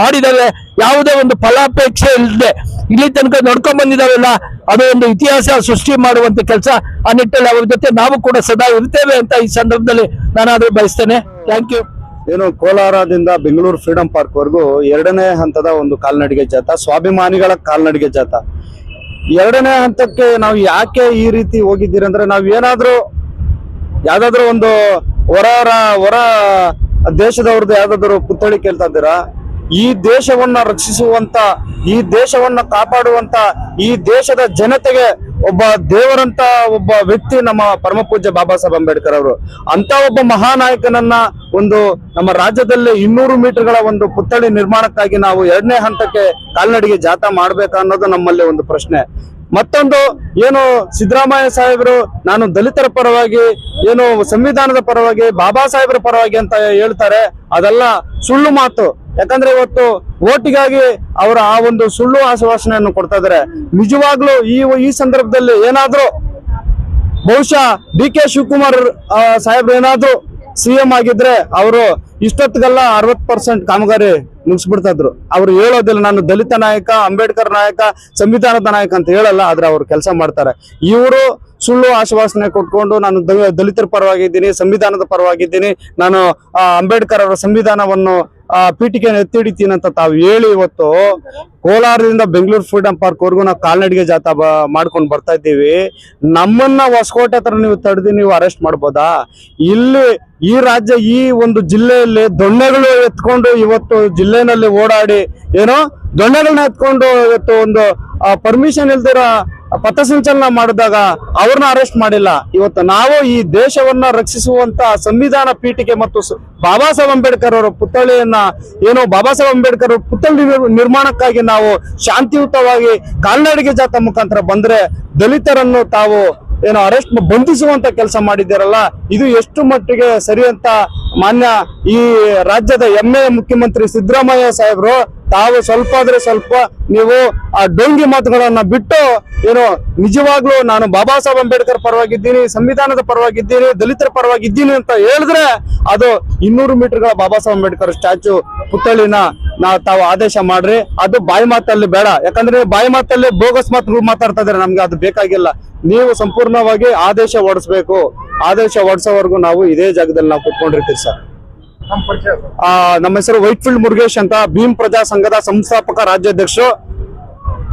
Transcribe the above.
ಮಾಡಿದಾವೆ ಯಾವುದೇ ಒಂದು ಫಲಾಪೇಕ್ಷೆ ಇಲ್ಲದೆ ಇಲ್ಲಿ ತನಕ ನಡ್ಕೊಂಡ್ ಬಂದಿದಾವೆಲ್ಲ ಅದು ಒಂದು ಇತಿಹಾಸ ಸೃಷ್ಟಿ ಮಾಡುವಂತ ಕೆಲಸ ಆ ನಿಟ್ಟಲ್ಲಿ ಅವ್ರ ಜೊತೆ ನಾವು ಕೂಡ ಸದಾ ಇರ್ತೇವೆ ಅಂತ ಈ ಸಂದರ್ಭದಲ್ಲಿ ನಾನಾದ್ರೂ ಬಯಸ್ತೇನೆ. ಥ್ಯಾಂಕ್ ಯು ಏನು ಕೋಲಾರದಿಂದ ಬೆಂಗಳೂರು ಫ್ರೀಡಂ ಪಾರ್ಕ್ ವರೆಗೂ ಎರಡನೇ ಹಂತದ ಒಂದು ಕಾಲ್ನಡಿಗೆ ಜಾಥಾ, ಸ್ವಾಭಿಮಾನಿಗಳ ಕಾಲ್ನಡಿಗೆ ಜಾಥಾ. ಎರಡನೇ ಹಂತಕ್ಕೆ ನಾವು ಯಾಕೆ ಈ ರೀತಿ ಹೋಗಿದ್ದೀರಂದ್ರೆ ನಾವ್ ಏನಾದ್ರೂ ಯಾವ್ದಾದ್ರು ಒಂದು ಹೊರ ಹೊರ ದೇಶದವ್ರದ್ದು ಯಾವ್ದಾದ್ರು ಪುತ್ಥಳಿ ಕೇಳ್ತಾ ಇದ್ದೀರಾ? ಈ ದೇಶವನ್ನ ರಕ್ಷಿಸುವಂತ, ಈ ದೇಶವನ್ನ ಕಾಪಾಡುವಂತ, ಈ ದೇಶದ ಜನತೆಗೆ ಒಬ್ಬ ದೇವರಂತ ಒಬ್ಬ ವ್ಯಕ್ತಿ ನಮ್ಮ ಪರಮ ಪೂಜ್ಯ ಬಾಬಾ ಸಾಹೇಬ್ ಅಂಬೇಡ್ಕರ್ ಅವರು. ಅಂತ ಒಬ್ಬ ಮಹಾನಾಯಕನನ್ನ ಒಂದು ನಮ್ಮ ರಾಜ್ಯದಲ್ಲಿ ಇನ್ನೂರು ಮೀಟರ್ಗಳ ಒಂದು ಪುತ್ಥಳಿ ನಿರ್ಮಾಣಕ್ಕಾಗಿ ನಾವು ಎರಡನೇ ಹಂತಕ್ಕೆ ಕಾಲ್ನಡಿಗೆ ಜಾಥಾ ಮಾಡ್ಬೇಕಾ ಅನ್ನೋದು ನಮ್ಮಲ್ಲಿ ಒಂದು ಪ್ರಶ್ನೆ. ಮತ್ತೊಂದು, ಏನು ಸಿದ್ದರಾಮಯ್ಯ ಸಾಹೇಬರು ನಾನು ದಲಿತರ ಪರವಾಗಿ, ಏನು ಸಂವಿಧಾನದ ಪರವಾಗಿ, ಬಾಬಾ ಸಾಹೇಬರ ಪರವಾಗಿ ಅಂತ ಹೇಳ್ತಾರೆ, ಅದೆಲ್ಲ ಸುಳ್ಳು ಮಾತು. ಯಾಕಂದ್ರೆ ಇವತ್ತು ಓಟಿಗಾಗಿ ಅವರ ಆ ಒಂದು ಸುಳ್ಳು ಆಶ್ವಾಸನೆಯನ್ನು ಕೊಡ್ತಾ ಇದಾರೆ ನಿಜವಾಗ್ಲೂ ಈ ಈ ಸಂದರ್ಭದಲ್ಲಿ ಏನಾದ್ರೂ ಬಹುಶಃ ಡಿ ಕೆ ಶಿವಕುಮಾರ್ ಸಾಹೇಬ್ ಸಾಹೇಬ್ರು ಏನಾದ್ರು ಸಿಎಂ ಆಗಿದ್ರೆ ಅವರು ಇಷ್ಟೊತ್ತಿಗೆಲ್ಲ ಅರವತ್ ಪರ್ಸೆಂಟ್ ಕಾಮಗಾರಿ ಮುಗಿಸ್ಬಿಡ್ತಾ ಇದ್ರು. ಅವ್ರು ಹೇಳೋದಿಲ್ಲ, ನಾನು ದಲಿತ ನಾಯಕ, ಅಂಬೇಡ್ಕರ್ ನಾಯಕ, ಸಂವಿಧಾನದ ನಾಯಕ ಅಂತ ಹೇಳಲ್ಲ, ಆದ್ರೆ ಅವ್ರು ಕೆಲಸ ಮಾಡ್ತಾರೆ. ಇವರು ಸುಳ್ಳು ಆಶ್ವಾಸನೆ ಕೊಟ್ಕೊಂಡು ನಾನು ದಲಿತರ ಪರವಾಗಿದ್ದೀನಿ, ಸಂವಿಧಾನದ ಪರವಾಗಿದ್ದೀನಿ, ನಾನು ಅಂಬೇಡ್ಕರ್ ಅವರ ಸಂವಿಧಾನವನ್ನು ಆ, ಪೀಠಿಕೆ ಎತ್ತಿ ಹಿಡಿತೀನಿ ಅಂತ ತಾವು ಹೇಳಿ ಇವತ್ತು ಕೋಲಾರದಿಂದ ಬೆಂಗಳೂರು ಫ್ರೀಡಂ ಪಾರ್ಕ್ ವರ್ಗು ನಾವು ಕಾಲ್ನಡಿಗೆ ಜಾಥಾ ಮಾಡ್ಕೊಂಡು ಬರ್ತಾ ಇದ್ದೀವಿ. ನಮ್ಮನ್ನ ಹೊಸಕೋಟೆ ಹತ್ರ ನೀವು ತಡೆದು ನೀವು ಅರೆಸ್ಟ್ ಮಾಡ್ಬೋದಾ? ಇಲ್ಲಿ ಈ ರಾಜ್ಯ ಈ ಒಂದು ಜಿಲ್ಲೆಯಲ್ಲಿ ದೊಣ್ಣೆಗಳು ಎತ್ಕೊಂಡು ಇವತ್ತು ಜಿಲ್ಲೆನಲ್ಲಿ ಓಡಾಡಿ ಏನೋ ದೊಣ್ಣೆಗಳನ್ನ ಎತ್ಕೊಂಡು ಇವತ್ತು ಒಂದು ಪರ್ಮಿಷನ್ ಇಲ್ದಿರ ಪಥಸಂಚಲನ ಮಾಡಿದಾಗ ಅವ್ರನ್ನ ಅರೆಸ್ಟ್ ಮಾಡಿಲ್ಲ. ಇವತ್ತು ನಾವು ಈ ದೇಶವನ್ನ ರಕ್ಷಿಸುವಂತ ಸಂವಿಧಾನ ಪೀಠಿಗೆ ಮತ್ತು ಬಾಬಾ ಸಾಹೇಬ್ ಅಂಬೇಡ್ಕರ್ ಅವರ ಪುತ್ಥಳಿಯನ್ನ ಏನೋ ಬಾಬಾ ಸಾಹೇಬ್ ಅಂಬೇಡ್ಕರ್ ಅವರ ಪುತ್ಥಳಿ ನಿರ್ಮಾಣಕ್ಕಾಗಿ ನಾವು ಶಾಂತಿಯುತವಾಗಿ ಕಾಲ್ನಡಿಗೆ ಜಾತ ಮುಖಾಂತರ ಬಂದ್ರೆ ದಲಿತರನ್ನು ತಾವು ಏನೋ ಅರೆಸ್ಟ್ ಬಂಧಿಸುವಂತ ಕೆಲಸ ಮಾಡಿದ್ದೀರಲ್ಲ, ಇದು ಎಷ್ಟು ಮಟ್ಟಿಗೆ ಸರಿ ಅಂತ ಮಾನ್ಯ ಈ ರಾಜ್ಯದ ಹೆಮ್ಮೆಯ ಮುಖ್ಯಮಂತ್ರಿ ಸಿದ್ದರಾಮಯ್ಯ ಸಾಹೇಬ್ರು ತಾವು ಸ್ವಲ್ಪ ಆದ್ರೆ ಸ್ವಲ್ಪ ನೀವು ಆ ಡೊಂಗಿ ಮಾತುಗಳನ್ನ ಬಿಟ್ಟು ಏನು ನಿಜವಾಗ್ಲೂ ನಾನು ಬಾಬಾ ಸಾಹೇಬ್ ಅಂಬೇಡ್ಕರ್ ಪರವಾಗಿದ್ದೀನಿ, ಸಂವಿಧಾನದ ಪರವಾಗಿದ್ದೀನಿ, ದಲಿತರ ಪರವಾಗಿದ್ದೀನಿ ಅಂತ ಹೇಳಿದ್ರೆ ಅದು ಇನ್ನೂರು ಮೀಟರ್ಗಳ ಬಾಬಾ ಸಾಹೇಬ್ ಅಂಬೇಡ್ಕರ್ ಸ್ಟ್ಯಾಚು ಪುತ್ಥಳಿನ ನಾ ತಾವು ಆದೇಶ ಮಾಡ್ರಿ. ಅದು ಬಾಯಿ ಮಾತಲ್ಲಿ ಬೇಡ. ಯಾಕಂದ್ರೆ ಬಾಯಿ ಮಾತಲ್ಲಿ ಬೋಗಸ್ ಮಾತುಗಳು ಮಾತಾಡ್ತಾ ಇದ್ರೆ ನಮ್ಗೆ ಅದು ಬೇಕಾಗಿಲ್ಲ. ನೀವು ಸಂಪೂರ್ಣವಾಗಿ ಆದೇಶ ಹೊಡಿಸ್ಬೇಕು. ಆದೇಶ ಹೊಡ್ಸೋವರೆಗೂ ನಾವು ಇದೇ ಜಾಗದಲ್ಲಿ ನಾವು ಕುತ್ಕೊಂಡಿರ್ತೀವಿ ಸರ್. ನಮ್ಮ ಹೆಸರು ವೈಟ್ ಫೀಲ್ಡ್ ಮುರುಗೇಶ್ ಅಂತ ಭೀಮ್ ಪ್ರಜಾ ಸಂಘದ ಸಂಸ್ಥಾಪಕ ರಾಜ್ಯಾಧ್ಯಕ್ಷರು